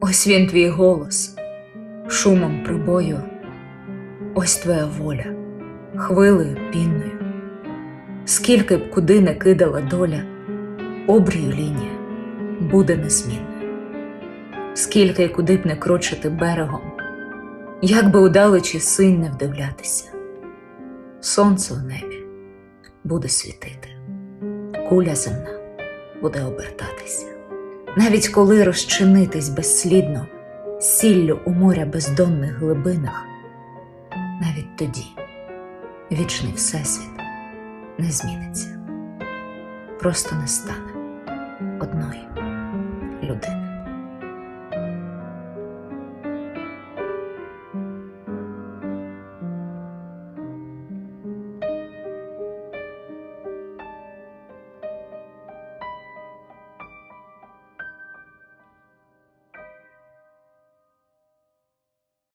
Ось він твій голос, шумом прибою, ось твоя воля, хвилею пінною. Скільки б куди не кидала доля, обрію лінія буде незмінною. Скільки й куди б не крочити берегом, як би удалечі синь не вдивлятися, сонце у небі буде світити, куля земна буде обертатися. Навіть коли розчинитись безслідно сіллю у моря бездонних глибинах, навіть тоді вічний всесвіт не зміниться, просто не стане одної людини.